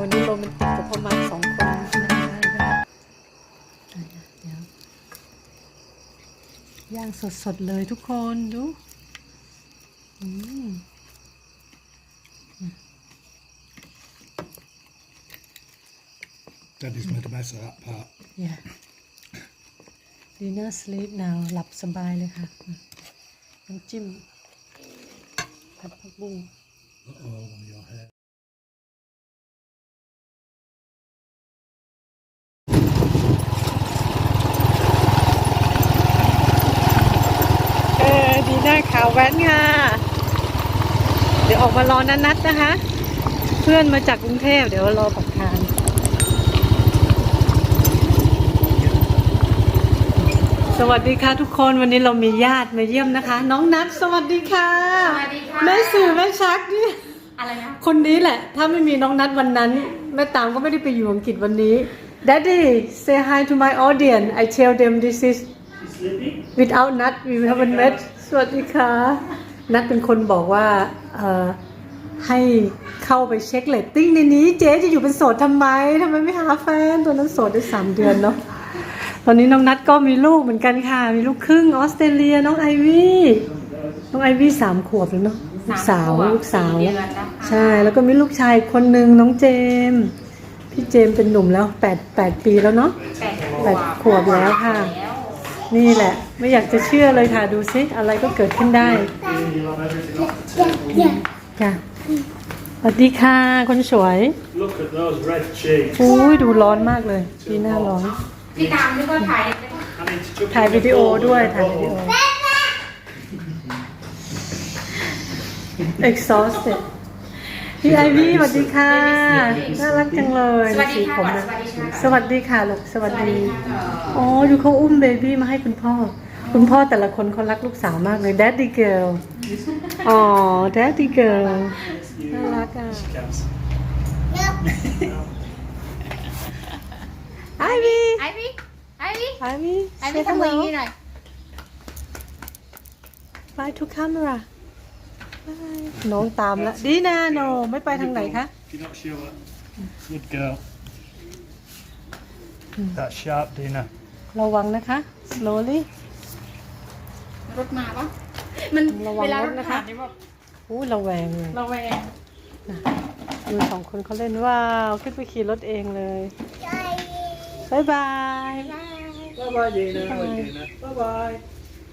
วันนี้โรแมนติกกับพ่อมาสองคนนะคะเดี๋ยวย่างสดๆเลยทุกคนดูอืม Daddy's made a mess of that part. yeah dinner sleep now หลับสบายเลยค่ะอืมน้ำจิ้มผัดผักบุ้ง Uh-oh, one of your hair. เออดีน่าขาวแว้นค่ะ เดี๋ยว ออกมารอนัดนัดนะคะ เพื่อนมาจากกรุงเทพเดี๋ยวรอปักทานสวัสดีค่ะทุกคนวันนี้เรามีญาติมาเยี่ยมนะคะ น้องนัทสวัสดีค่ะสวัสดีค่ะแม่สื่อแม่ชักนี่อะไรนะคนนี้แหละ ถ้าไม่มีน้องนัทวันนั้นแม่ตามก็ไม่ได้ไปอยู่อังกฤษวันนี้ Daddy say hi to my audience I tell them this is without Nat we haven't met สวัสดีค่ะ นัทเป็นคนบอกว่าเอ่อให้เข้าไปเช็คเลตติ้งในนี้ เจ๊จะอยู่เป็นโสดทำไมทำไมไม่หาแฟนตัวนั้นโสดได้สามเดือนเนาะตอนนี้น้องนัทก็มีลูกเหมือนกันค่ะ มีลูกครึ่งออสเตรเลียน้องไอวี่น้องไอวี่สามขวบแล้วเนาะลูกสาวสามขวบลูกสาวสี่เดือนแล้วค่ะใช่แล้วก็มีลูกชายคนหนึ่งน้องเจมส์พี่เจมส์เป็นหนุ่มแล้วแปดแปดปีแล้วเนาะแปดแปดขวบแล้วค่ะ นี่แหละ ไม่อยากจะเชื่อเลยค่ะดูซิอะไรก็เกิดขึ้นได้จ้ะสวัสดีค่ะคนสวย Look at those red cheeks. อุ้ยดูร้อนมากเลยปีหน้าร้อน พี่ตามนี่ก็ถ่าย I need to chuck ถ่าย it in วิ the ดีโอ bowl. ด้วยถ่ายวิดีโอ exhausted พี่ไอวี่สวัสดีค่ะ น่ารักจังเลยสวัสดีสีค่ะผมก่อนนะสวัสดีค่ะสวัสดีค่ะลูกสวัสสวัสดีดีค่ะอ๋อดูเขาอุ้มเบบี้มาให้คุณพ่อ คุณพ่อแต่ละคนเขารักลูกสาวมากเลย Daddy girl อ๋อ Daddy girl น่ารักอะ Ivy ไอวี่ไอวี่ Ivy ไอวี่ทำมืออย่างนี้หน่อย Bye to camera Bye น้องตามละดีนะโนไม่ไปทางไหนคะ You're not sure. Good girl. That's sharp, Dina. ระวังนะคะ slowly รถมาปะมันระวังเวลารรถถนะคะ ผ่านนี่แบบอู้ระแวงเลยระแวงดูสองคนเขาเล่นว้าวขึ้นไปขี่รถเองเลยบายบาย Bye bye, Dina. Bye, Dina. Bye bye.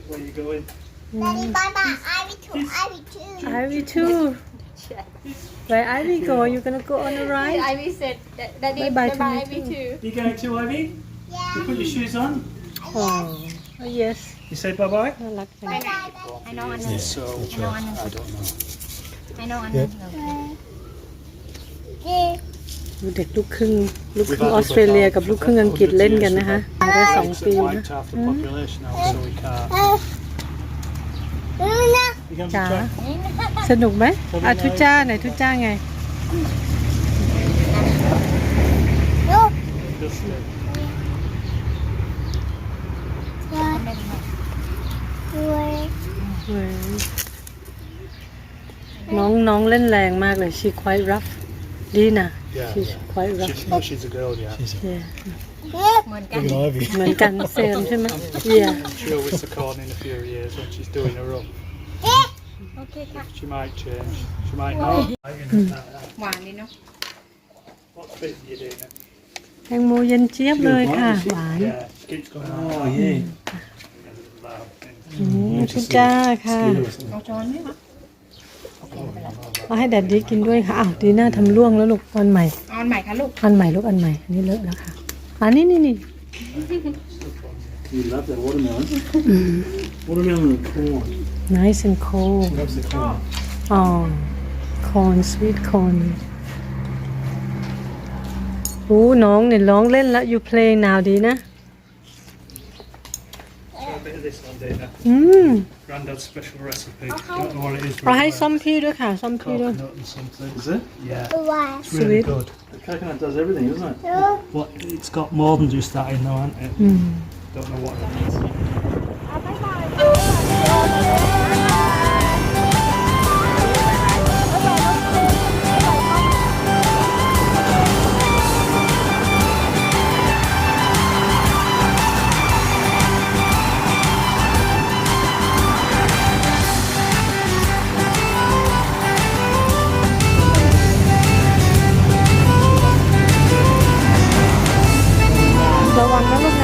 Where you going? Daddy, bye bye. Ivy too. Ivy too. Ivy too Where Ivy go you gonna go on the ไอ ride วี่เสร็จดัดดี้ Bye bye บาย to ไอ you วี่ too. ทู You going too, Ivy? You put your shoes on. oh oh yes You say bye bye. น่ารักจังไอ้น้องอันนึง So, I don't know. I don't know. ไอ้น้องอันนึง Yeah. ดูเด็กลูกครึ่งลูกครึ่งออสเตรเลียกับลูกครึ่งอังกฤษเล่นกันนะคะมาได้สอง It's ปีนะ wiped half the population out, so we can't. Uh, Luna. You going to จ๋า try? สนุกไหมอะทุจ้าไหนทุจ้าไง No. Just, uh, Where? เว้ยน้องน้องเล่นแรงมากเลย she quite rough ดีนะ Yeah, she's yeah. quite rough she's, no, she's a girl, yeah. yeah Yeah. เหมือนกัน Ivy. เหมือนกันเซมใช่ไหม yeah She'll whisk the corn in a few years when she's doing her up. โอเคค่ะ She might change. She might not. หวานดีเนาะ What's fit you doing? แตงโมเย็นเจี๊ยบเลยค่ะ หวาน Yeah, she keeps going. Oh, yeah. อืมทุจ้าค่ะ เอาช้อนไหมคะเอาให้แดดดี้กินด้วยค่ะอ้าวดีน่าทำล่วงแล้วลูกอันใหม่เอาอันใหม่ค่ะลูก อันใหม่ลูกอันใหม่อันนี้เลอะแล้วค่ะอันนี้นี่นี่ You love that watermelon. Watermelon and corn. nice and cold Loves the corn. อ๋อ corn sweet corn อู้น้องเนี่ยร้องเล่นแล้ว you play now ดีนะ Try a bit of this one, Dana. อืม Grandad's special recipe. Don't know what it is. เราให้ส้มพี่ด้วยค่ะส้มพี่ด้วย Coconut and something. Is it? Yeah. Why? It's really Sweet. good. The coconut does everything, doesn't it? No. What? It's got more than just that in though, hasn't it? อืม Don't know what it is. เขา no nos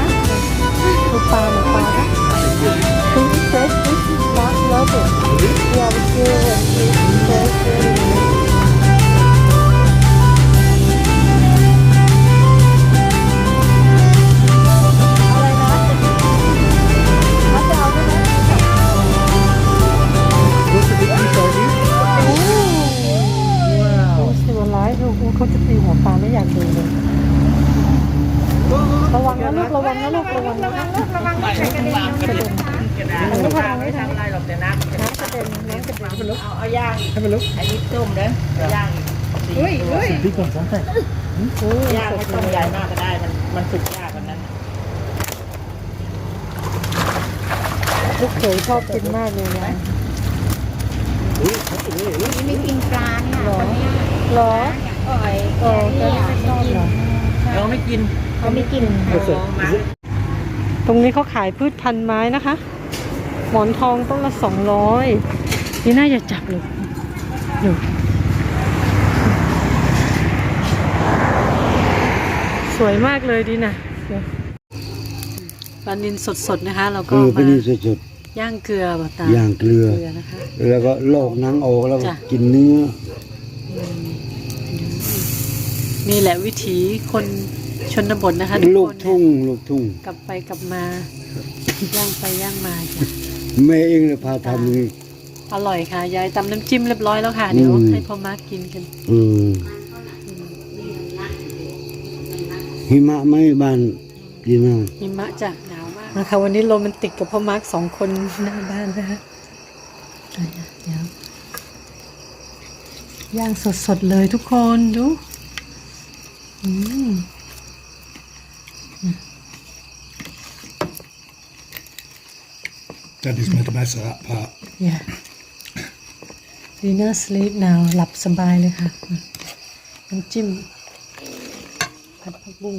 วังนะลูกระวังนะลูกระวังนะระวังไม่ใส่กระเด็นกระเด็นอันนี้ทำไม่ทำอะไรหรอกแต่น้ำมันจะน้ำกระเด็นน้ำกระเด็นเอาเอาย่างอีกให้มันลุกอันนี้ต้มเด้อย่างอีสี่เฮ้ยเฮ้ยพริกก่อนใส่ย่างไม่ต้องใหญ่มากก็ได้มันมันสุกยากว่านั้นลูกเขยชอบกินมากเลยนะนี่ไม่กินปลาเนี่ยหรอนเนี้ยหรออ่อยเออแกชอบเหรอเราไม่กิน เขาไม่กินเอามาตรงนี้เขาขายพืชพันธุ์ไม้นะคะ หมอนทองต้นละสองร้อยนี่น่าจะจับเลยดูสวยมากเลยดีนะปลานินสดๆนะคะ เราเอก็อมาเป็นนี่สดย่างเกลือบ่ตาๆย่างเกลือเกลือนะคะแล้วก็ลอกหนังออกแล้วก็จ้ะกินเนื้อนี่แหละวิถีคน ชนบทนะคะทุกลูคกนทุ่งลูกทุ่งกลับไปกลับมา ย่างไปย่างมาจ้ะแม่เองเลยพาทำนี่ อร่อยค่ะ ยายตำน้ำจิ้มเรียบร้อยแล้วค่ะ เดี๋ยวอืม ให้พ่อมาร์กกินกันเออหิมะไหม่บ้านดีน่าหิมะจ้ะหนาวมากนะคะวันนี้โรแมนติกกับพ่อมาร์กสองคนหน้าบ้านนะคะอะเดี๋ยวย่างสดๆเลยทุกคนดูอืม Daddy's made a mess of that part. yeah dinner sleep now หลับสบายเลยค่ะอะน้ำจิ้มผัดผักบุ้ง